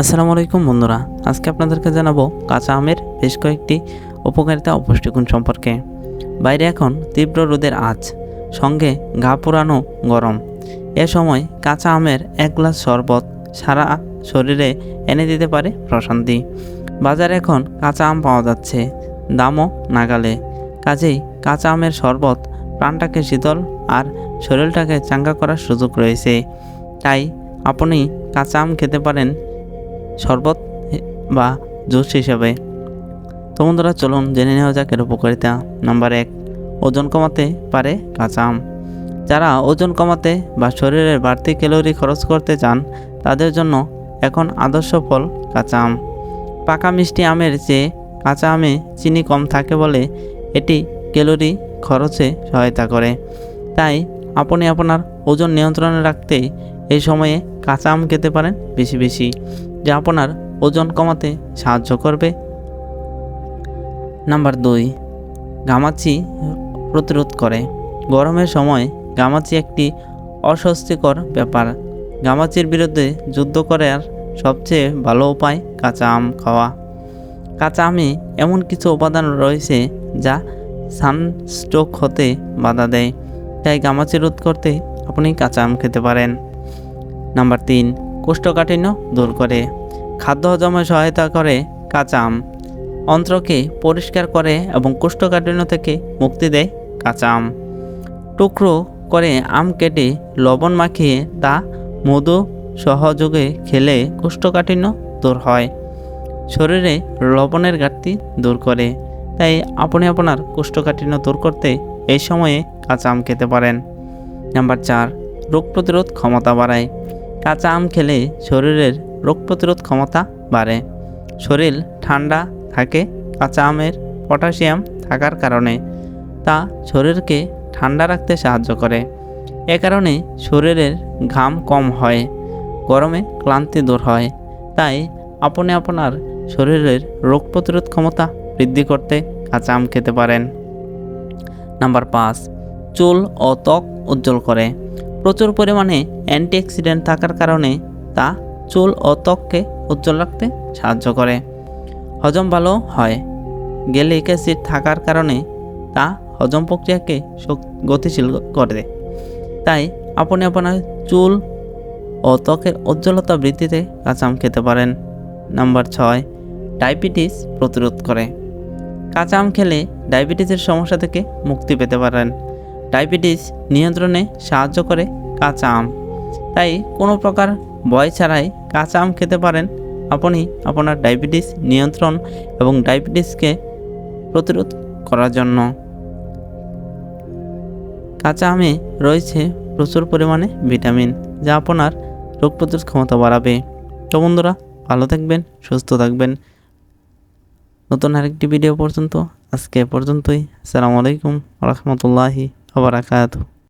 আসসালামু আলাইকুম বন্ধুরা, আজকে আপনাদেরকে জানাব কাঁচা আমের বেশ কয়েকটি উপকারিতা অপুষ্টিগুণ সম্পর্কে। বাইরে এখন তীব্র রোদের আজ সঙ্গে গা পুরানো গরম। এ সময় কাঁচা আমের এক গ্লাস শরবত সারা শরীরে এনে দিতে পারে প্রশান্তি। বাজারে এখন কাঁচা আম পাওয়া যাচ্ছে, দামও নাগালে। কাজেই কাঁচা আমের শরবত প্রাণটাকে শীতল আর শরীরটাকে চাঙ্গা করার সুযোগ রয়েছে। তাই আপনি কাঁচা আম খেতে পারেন শরবত বা জুস হিসেবে। তো চলুন জেনে নেওয়া যাক এর উপকারিতা। নাম্বার এক, ওজন কমাতে পারে কাঁচা আম। যারা ওজন কমাতে বা শরীরের বাড়তি ক্যালোরি খরচ করতে চান, তাদের জন্য এখন আদর্শ ফল কাঁচা আম। পাকা মিষ্টি আমের চেয়ে কাঁচা আমে চিনি কম থাকে বলে এটি ক্যালোরি খরচে সহায়তা করে। তাই আপনি আপনার ওজন নিয়ন্ত্রণে রাখতে এই সময়ে কাঁচা আম খেতে পারেন বেশি বেশি। যা আপনার ওজন কমাতে সাহায্য করবে। নাম্বার দুই ঘামাচি প্রতিরোধ করে। গরমের সময় ঘামাচি একটি অস্বস্তিকর ব্যাপার। ঘামাচির বিরুদ্ধে যুদ্ধ করার সবচেয়ে ভালো উপায় কাঁচা আম খাওয়া। কাঁচা আমে এমন কিছু উপাদান রয়েছে যা সানস্ট্রোক হতে বাধা দেয়, তাই ঘামাচি রোধ করতে আপনি কাঁচা আম খেতে পারেন। নাম্বার তিন, কোষ্ঠকাঠিন্য দূর করে। খাদ্য হজমে সহায়তা করে কাঁচা আম। অন্ত্রকে পরিষ্কার করে এবং কোষ্ঠকাঠিন্য থেকে মুক্তি দেয় কাঁচা আম। টুকরো করে আম কেটে লবণ মাখিয়ে তা মধু সহযোগে খেলে কোষ্ঠকাঠিন্য দূর হয়। শরীরে লবণের ঘাটতি দূর করে। তাই আপনি আপনার কোষ্ঠকাঠিন্য দূর করতে এই সময়ে কাঁচা আম খেতে পারেন। নাম্বার চার, রোগ প্রতিরোধ ক্ষমতা বাড়ায়। কাঁচা আম খেলে শরীরের রোগ প্রতিরোধ ক্ষমতা বাড়ে। শরীর ঠান্ডা থাকে, কাঁচা আমের পটাশিয়াম থাকার কারণে তা শরীরকে ঠান্ডা রাখতে সাহায্য করে। এ কারণে শরীরের ঘাম কম হয়, গরমে ক্লান্তি দূর হয়। তাই আপনি আপনার শরীরের রোগ প্রতিরোধ ক্ষমতা বৃদ্ধি করতে কাঁচা আম খেতে পারেন। নাম্বার পাঁচ, চুল ও ত্বক উজ্জ্বল করে। প্রচুর পরিমাণে অ্যান্টিঅক্সিডেন্ট থাকার কারণে তা চুল ও ত্বককে উজ্জ্বল রাখতে সাহায্য করে। হজম ভালো হয়। গ্যালিক অ্যাসিড থাকার কারণে তা হজম প্রক্রিয়াকে গতিশীল করে। তাই আপনি আপনার চুল ও ত্বকের উজ্জ্বলতা বৃদ্ধিতে কাঁচা আম খেতে পারেন। নাম্বার ছয়, ডায়াবেটিস প্রতিরোধ করে। কাঁচা আম খেলে ডায়াবেটিসের সমস্যা থেকে মুক্তি পেতে পারেন। ডায়াবেটিস নিয়ন্ত্রণে সাহায্য করে কাঁচা আম তাই কোনো প্রকার ভয় ছাড়াই কাঁচা আম খেতে পারেন। আপনি আপনার ডায়াবেটিস নিয়ন্ত্রণ এবং ডায়াবেটিসকে প্রতিরোধ করার জন্য। কাঁচা আমে রয়েছে প্রচুর পরিমাণে ভিটামিন, যা আপনার রোগ প্রতিরোধ ক্ষমতা বাড়াবে। তো বন্ধুরা, ভালো থাকবেন, সুস্থ থাকবেন। নতুন আরেকটি ভিডিও পর্যন্ত, আজকে পর্যন্তই। আসসালামু আলাইকুম রহমতুল্লাহি আবরাকাতু